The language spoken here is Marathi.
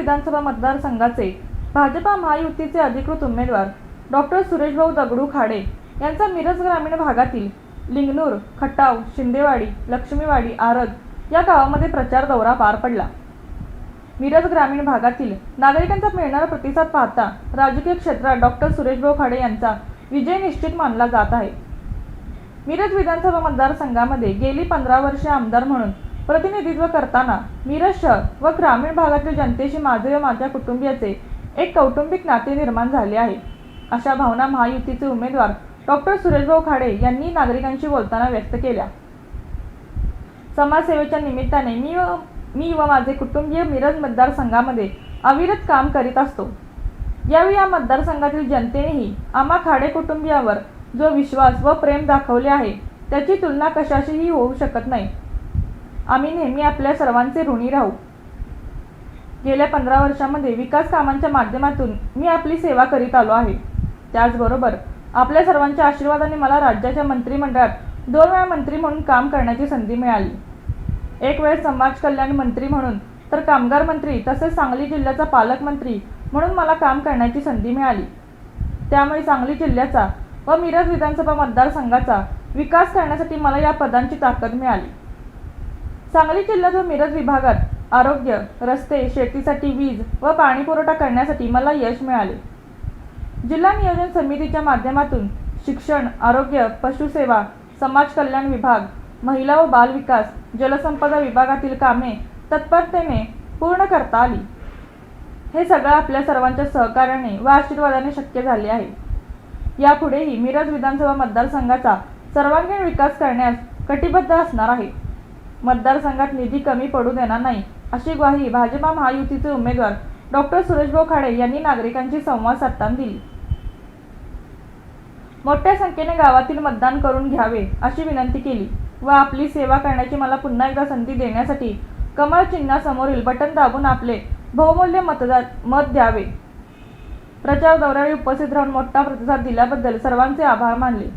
विधानसभा मतदारसंघाचे भाजपा महायुतीचे अधिकृत उमेदवार डॉक्टर सुरेशभाऊ दगडू खाडे यांचा मिरज ग्रामीण भागातील लिंगनूर खटाव शिंदेवाडी लक्ष्मीवाडी आरद या गावामध्ये प्रचार दौरा पार पडला. मिरज ग्रामीण भागातील नागरिकांचा मिळणारा प्रतिसाद पाहता राजकीय क्षेत्रात डॉक्टर सुरेशभाऊ खाडे यांचा विजय निश्चित मानला जात आहे. मिरज विधानसभा मतदारसंघामध्ये गेली पंधरा वर्षे आमदार म्हणून प्रतिनिधित्व करताना मिरज शहर व ग्रामीण भागातील जनतेशी माझे व माझ्या कुटुंबियाचे एक कौटुंबिक नाते निर्माण झाले आहे. अशा भावना महायुतीचे उमेदवार डॉक्टर सुरेशभाऊ खाडे यांनी नागरिकांशी बोलताना व्यक्त केल्या. समाजसेवेच्या निमित्ताने मी व मी व माझे कुटुंबीय मिरज मतदारसंघामध्ये अविरत काम करीत असतो. यावेळी या मतदारसंघातील जनतेनेही आम्हा खाडे कुटुंबियावर जो विश्वास व प्रेम दाखवले आहे त्याची तुलना कशाशीही होऊ शकत नाही. आम्ही नेहमी आपल्या सर्वांचे ऋणी राहू. गेल्या पंधरा वर्षामध्ये विकास कामांच्या माध्यमातून मी आपली सेवा करीत आलो आहे. त्याचबरोबर आपल्या सर्वांच्या आशीर्वादाने मला राज्याच्या मंत्रिमंडळात दोन वेळा मंत्री म्हणून काम करण्याची संधी मिळाली. एक वेळ समाज कल्याण मंत्री म्हणून तर कामगार मंत्री तसेच सांगली जिल्ह्याचा पालकमंत्री म्हणून मला काम करण्याची संधी मिळाली. त्यामुळे सांगली जिल्ह्याचा व मिरज विधानसभा मतदारसंघाचा विकास करण्यासाठी मला या पदांची ताकद मिळाली. सांगली जिल्ह्यात मिरज विभागात आरोग्य रस्ते शेतीसाठी वीज व पाणी पुरवठा करण्यासाठी मला यश मिळाले. जिल्हा नियोजन समितीच्या माध्यमातून शिक्षण आरोग्य पशुसेवा समाज कल्याण विभाग महिला व बाल विकास जलसंपदा विभागातील कामे तत्परतेने पूर्ण करता आली. हे सगळं आपल्या सर्वांच्या सहकार्याने व आशीर्वादाने शक्य झाले आहे. यापुढेही मिरज विधानसभा मतदारसंघाचा सर्वांगीण विकास करण्यास कटिबद्ध असणार आहे. मतदारसंघात निधी कमी पडू देणार नाही अशी ग्वाही भाजपा महायुतीचे उमेदवार डॉक्टर सुरेशभाऊ खाडे यांनी नागरिकांशी संवाद साधताना दिली. मोठ्या संख्येने गावातील मतदान करून घ्यावे अशी विनंती केली व आपली सेवा करण्याची मला पुन्हा एकदा संधी देण्यासाठी कमळ चिन्हासमोरील बटन दाबून आपले बहुमूल्य मतदार मत द्यावे. प्रचार दौऱ्यावेळी उपस्थित राहून मोठा प्रतिसाद दिल्याबद्दल सर्वांचे आभार मानले.